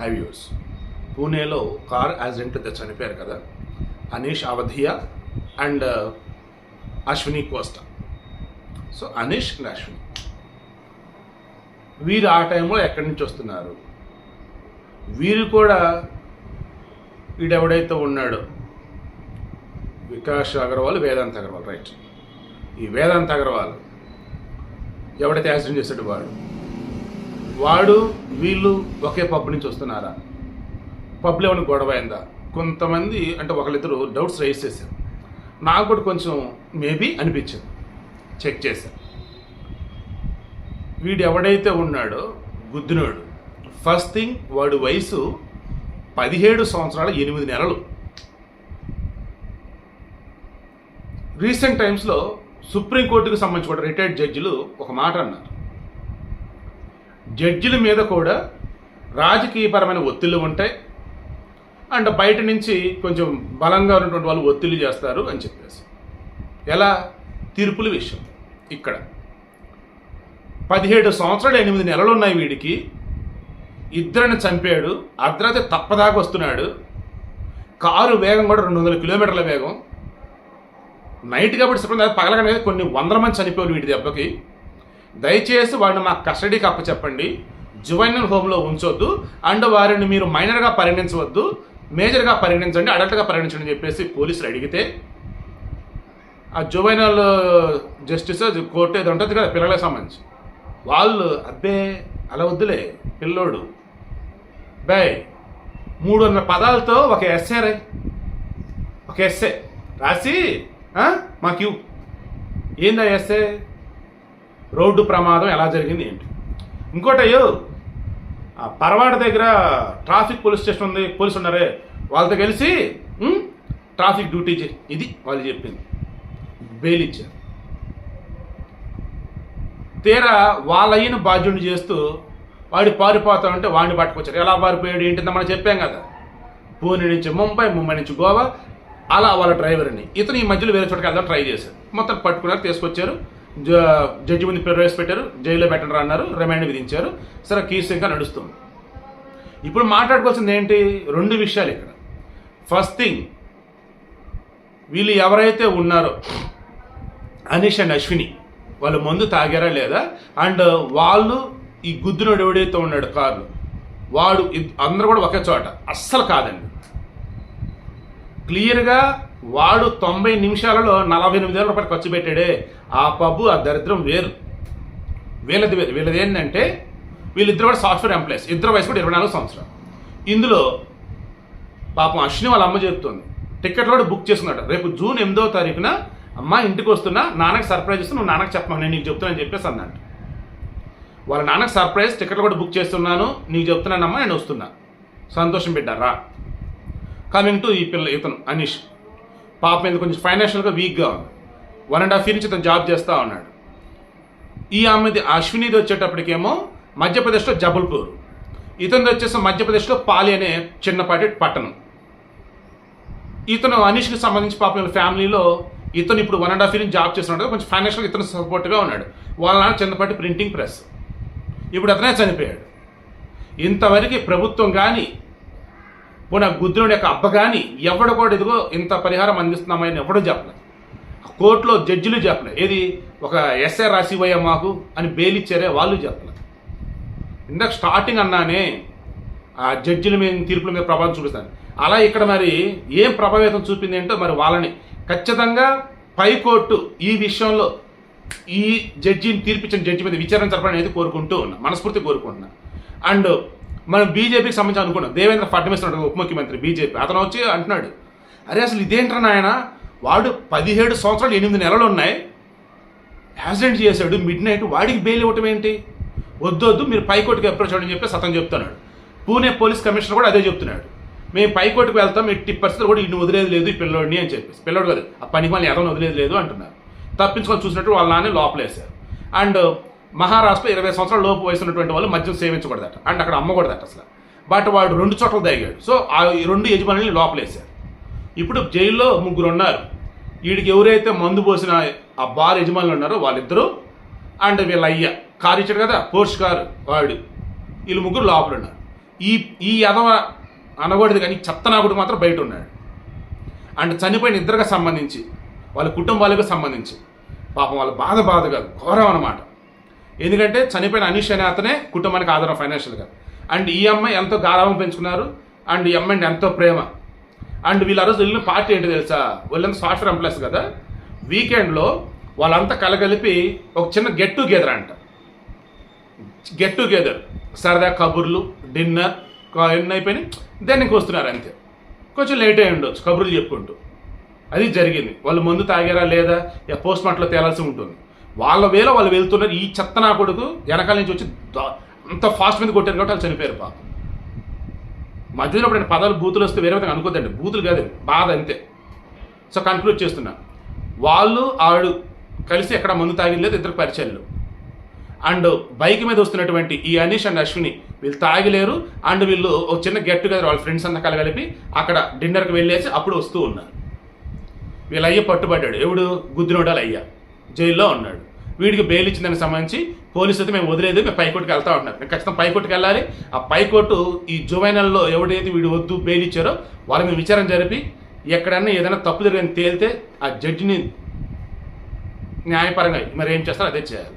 హైవ్యూస్ పూణేలో car accident చనిపోయారు కదా. Anish Awadhiya and uh, Ashwini Costa so Anish and Ashwini. వీరు ఆ టైంలో ఎక్కడి నుంచి వస్తున్నారు? వీరు కూడా వీడెవడైతే ఉన్నాడో? వికాస్ అగర్వాల్ వేదాంత్ అగర్వాల్ రైట్ ఈ వేదాంత్ అగర్వాల్ ఎవడైతే యాక్సిడెంట్ చేసాడు వాడు. వాడు వీళ్ళు ఒకే పబ్ నుంచి వస్తున్నారా? పబ్లో ఏమైనా గొడవ అయిందా? కొంతమంది అంటే ఒకళ్ళిద్దరు డౌట్స్ రైజ్ చేశారు. నాకు కూడా కొంచెం మేబీ అనిపించింది. చెక్ చేశాను. వీడు ఎవడైతే ఉన్నాడో గుద్దినోడు ఫస్ట్ థింగ్ వాడు వయసు పదిహేడు సంవత్సరాల ఎనిమిది నెలలు. రీసెంట్ టైమ్స్లో సుప్రీంకోర్టుకు సంబంధించి కూడా రిటైర్డ్ జడ్జిలు ఒక మాట అన్నారు. జడ్జిల మీద కూడా రాజకీయపరమైన ఒత్తిళ్ళు ఉంటాయి. అండ్ బయట నుంచి కొంచెం బలంగా ఉన్నటువంటి వాళ్ళు ఒత్తిళ్ళు చేస్తారు అని చెప్పేసి. ఎలా? తీర్పుల విషయం. ఇక్కడ. పదిహేడు సంవత్సరాలు ఎనిమిది నెలలు ఉన్నాయి వీడికి. ఇద్దరిని చంపాడు. అర్ధరాత్రి తప్పదాకా వస్తున్నాడు. కారు వేగం కూడా రెండు వందల కిలోమీటర్ల వేగం. నైట్ కాబట్టి చెప్పండి పగలగానే కొన్ని వందల మంది చనిపోయారు వీటి దెబ్బకి. దయచేసి వాడిని మా కస్టడీకి అప్పచెప్పండి. జువైనల్ హోమ్లో ఉంచొద్దు. అండ్ వారిని మీరు మైనర్గా పరిగణించవద్దు. మేజర్గా పరిగణించండి అడల్ట్గా పరిగణించండి అని చెప్పేసి పోలీసులు అడిగితే ఆ జువైనల్ జస్టిస్ కోర్టు ఏదో ఉంటుంది కదా పిల్లలకు సంబంధించి. వాళ్ళు అబ్బే అలా వద్దులే పిల్లోడు. బై మూడు వందల పదాలతో ఒక ఎస్ఏ రై ఒక ఎస్ఏ రాసి మాకు ఏందా ఎస్ఏ రోడ్డు ప్రమాదం ఎలా జరిగింది ఏంటి? ఇంకోటి అయ్యో పరవాడ దగ్గర ట్రాఫిక్ పోలీస్ స్టేషన్ ఉంది పోలీసు ఉన్నారే వాళ్ళతో కలిసి ట్రాఫిక్ డ్యూటీ ఇది వాళ్ళు చెప్పింది. బెయిల్ ఇచ్చారు. తీరా వాళ్ళయ్యను అయిన బాధ్యుడిని చేస్తూ వాడి పారిపోతా ఉంటే వాడిని పట్టుకొచ్చారు. ఎలా పారిపోయాడు ఏంటి మనం చెప్పాం కదా. పూణే నుంచి ముంబై ముంబై నుంచి గోవా అలా వాళ్ళ డ్రైవర్ని. ఇతను ఈ మధ్యలో వేరే చోటకి వెళ్దాం ట్రై చేశారు మొత్తం పట్టుకున్నారు తీసుకొచ్చారు. జడ్జి ముందు ప్రవేశపెట్టారు జైల్లో పెట్టరా అన్నారు రిమాండ్ విధించారు. సరే కేసు ఇంకా నడుస్తుంది. ఇప్పుడు మాట్లాడుకోవాల్సింది ఏంటి? రెండు విషయాలు ఇక్కడ. ఫస్ట్ థింగ్ వీళ్ళు ఎవరైతే ఉన్నారో అనీష్ అండ్ అశ్విని వాళ్ళు మందు తాగారా లేదా? అండ్ వాళ్ళు ఈ గుద్దునోడు ఎవడైతే ఉన్నాడు కార్లు వాడు అందరూ కూడా ఒకే చోట. అస్సలు కాదండి. క్లియర్గా వాడు తొంభై నిమిషాలలో నలభై ఎనిమిది వేల రూపాయలు ఖర్చు పెట్టాడే. ఆ పబ్బు ఆ దరిద్రం వేరు. వీళ్ళది వేరు. వీళ్ళది ఏంటంటే వీళ్ళిద్దరు కూడా సాఫ్ట్వేర్ ఎంప్లాయీస్ ఇద్దరు వయసు కూడా ఇరవై నాలుగు సంవత్సరాలు. ఇందులో పాపం అశ్విని వాళ్ళ అమ్మ చెప్తుంది. టికెట్లు కూడా బుక్ చేసుకున్నాడు. రేపు జూన్ ఎనిమిదో తారీఖున అమ్మ ఇంటికి వస్తున్నా నాన్నకి సర్ప్రైజ్ ఇస్తూ నువ్వు నాన్నకి చెప్పమని నేను నీకు చెప్తున్నాను చెప్పేసి అన్నాడు. వాళ్ళ నాన్నకి సర్ప్రైజ్ టికెట్లు కూడా బుక్ చేస్తున్నాను నీకు చెప్తున్నానమ్మా నేను వస్తున్నా. సంతోషం బిడ్డారా కమింగ్ టు ఈ పిల్ల ఇతను అనీష్. పాప మీద కొంచెం ఫైనాన్షియల్గా వీక్గా ఉంది. వన్ అండ్ హాఫ్ ఇయర్ నుంచి ఇతను జాబ్ చేస్తూ ఉన్నాడు. ఈ ఆమెది అశ్వినిది వచ్చేటప్పటికేమో మధ్యప్రదేశ్లో జబల్పూర్. ఇతను వచ్చేసి మధ్యప్రదేశ్లో పాలి అనే చిన్నపాటి పట్టణం. ఇతను అనీష్కి సంబంధించి పాపం ఫ్యామిలీలో ఇతను ఇప్పుడు వన్ అండ్ హాఫ్ ఇయర్ నుంచి జాబ్ చేస్తున్నాడు. కొంచెం ఫైనాన్షియల్ ఇతను సపోర్ట్గా ఉన్నాడు. వాళ్ళ నాన్న చిన్నపాటి ప్రింటింగ్ ప్రెస్ ఇప్పుడు అతనే చనిపోయాడు. ఇంతవరకు ప్రభుత్వం కానీ పోనీ ఆ గుద్రుని యొక్క అబ్బ కానీ ఎవడు కూడా ఇదిగో ఇంత పరిహారం అందిస్తున్నామని ఎవడో చెప్పలేదు. కోర్టులో జడ్జిలు చెప్పలేదు. ఏది? ఒక ఎస్ఏ రాసిపోయా మాకు అని బెయిల్ వాళ్ళు చెప్పలేదు. ఇందాక స్టార్టింగ్ అన్నానే ఆ జడ్జిల మీద తీర్పుల మీద ప్రభావం చూపిస్తాను. అలా ఇక్కడ మరి ఏం ప్రభావితం చూపింది ఏంటో మరి వాళ్ళని. ఖచ్చితంగా పై కోర్టు ఈ విషయంలో ఈ జడ్జిని తీర్పిచ్చిన జడ్జి మీద విచారణ జరపడం అనేది కోరుకుంటూ ఉన్నా. మనస్ఫూర్తి కోరుకుంటున్నా. అండ్ మనం బీజేపీకి సంబంధించి అనుకున్నాం. దేవేంద్ర ఫడ్నవీస్ ఉన్నాడు ఉప ముఖ్యమంత్రి బీజేపీ. అతను వచ్చి అంటున్నాడు అరే అసలు ఇదేంటారు నాయన? వాడు పదిహేడు సంవత్సరాలు ఎనిమిది నెలలు ఉన్నాయి. యాక్సిడెంట్ చేశాడు మిడ్ నైట్ వాడికి బెయిల్ ఇవ్వటం ఏంటి? వద్దు వద్దు మీరు పైకోర్టుకి అప్రోచ్ అవ్వని చెప్పి సతం చెప్తున్నాడు. పూణే పోలీస్ కమిషనర్ కూడా అదే చెప్తున్నాడు. మేము పైకోర్టుకు వెళ్తాం ఎట్టి పరిస్థితులు కూడా ఇన్ని వదిలేదు లేదు ఈ పిల్లోడిని అని చెప్పేసి. పిల్లోడు కాదు ఆ పనికి మళ్ళీ ఎవరిని వదిలేదు లేదు అంటున్నారు. తప్పించుకొని చూసినట్టు వాళ్ళ నాన్న లోపలేశారు. అండ్ మహారాష్ట్రలో ఇరవై సంవత్సరాల లోపు వయసు ఉన్నటువంటి వాళ్ళు మద్యం సేవించకూడదట. అండ్ అక్కడ అమ్మకూడదట అసలు. బట్ వాడు రెండు చోట్ల తాగాడు సో ఆ ఈ రెండు యజమానుల్ని లోపలేశారు. ఇప్పుడు జైల్లో ముగ్గురు ఉన్నారు. వీడికి ఎవరైతే మందు పోసిన ఆ బార్ యజమానులు ఉన్నారో వాళ్ళిద్దరూ అండ్ వీళ్ళ అయ్య కారు ఇచ్చాడు కదా పోర్ష్ కారు వాడు. వీళ్ళు ముగ్గురు లోపల ఉన్నారు. ఈ ఈ యదవ అనకూడదు కానీ చెత్తనాకుడు మాత్రం బయట ఉన్నాడు. అండ్ చనిపోయిన ఇద్దరికి సంబంధించి వాళ్ళ కుటుంబాలకు సంబంధించి పాపం వాళ్ళ బాధ బాధ కాదు ఘోరం అనమాట ఎందుకంటే చనిపోయిన అనీష్ అనే అతనే కుటుంబానికి ఆధారం ఫైనాన్షియల్గా అండ్ ఈ అమ్మాయి ఎంతో గారాభం పెంచుకున్నారు. అండ్ ఈ అమ్మాయిని ఎంతో ప్రేమ. అండ్ వీళ్ళ ఆ రోజు వెళ్ళిన పార్టీ ఏంటి తెలుసా? వెళ్ళిన సాఫ్ట్వేర్ ఎంప్లాయస్ కదా. వీకెండ్లో వాళ్ళంతా కలగలిపి ఒక చిన్న గెట్ టుగెదర్ అంట. గెట్ టుగెదర్ సరదా కబుర్లు డిన్నర్ ఎన్ని అయిపోయినాయి. దానికి వస్తున్నారు అంతే. కొంచెం లేట్ అయి ఉండొచ్చు. కబుర్లు చెప్పుకుంటూ. అది జరిగింది. వాళ్ళు మందు తాగారా లేదా? పోస్ట్ మార్టంలో తేలాల్సి ఉంటుంది. వాళ్ళ వేళ వాళ్ళు వెళ్తున్నారు. ఈ చెత్త నా కొడుకు వెనకాల నుంచి వచ్చి అంత ఫాస్ట్ మీద కొట్టారు కాబట్టి వాళ్ళు చనిపోయారు పాపం. మధ్యలో ఇప్పుడు పదాలు బూతులు వస్తే వేరే విధంగా అనుకోద్దండి. బూతులు కాదు బాధ అంతే. సో కన్క్లూడ్ చేస్తున్నా. వాళ్ళు ఆడు కలిసి ఎక్కడ మందు తాగింది లేదు ఇద్దరు పరిచయాలు. అండ్ బైక్ మీద వస్తున్నటువంటి ఈ అనీష్ అండ్ అశ్విని వీళ్ళు తాగిలేరు. అండ్ వీళ్ళు ఒక చిన్న గెట్ టుగెదర్ వాళ్ళ ఫ్రెండ్స్ అంతా కలగలిపి అక్కడ డిన్నర్కి వెళ్ళేసి అప్పుడు వస్తూ ఉన్నారు. వీళ్ళ అయ్య పట్టుబడ్డాడు. ఎవడు? గుద్దినోడాలు అయ్యా. జైల్లో ఉన్నాడు. వీడికి బెయిల్ ఇచ్చిందని సంబంధించి పోలీసు అయితే మేము వదిలేదు మేము పైకోర్టుకి వెళ్తా ఉంటున్నారు మేము ఖచ్చితంగా పైకోర్టుకి వెళ్ళాలి. ఆ పైకోర్టు ఈ జువైనల్లో ఎవడైతే వీడు వద్దు బెయిల్ ఇచ్చారో వాళ్ళ మీద విచారణ జరిపి ఎక్కడన్నా ఏదైనా తప్పు జరిగింది తేలితే ఆ జడ్జిని న్యాయపరంగా మరి ఏం చేస్తారో అదే చేయాలి.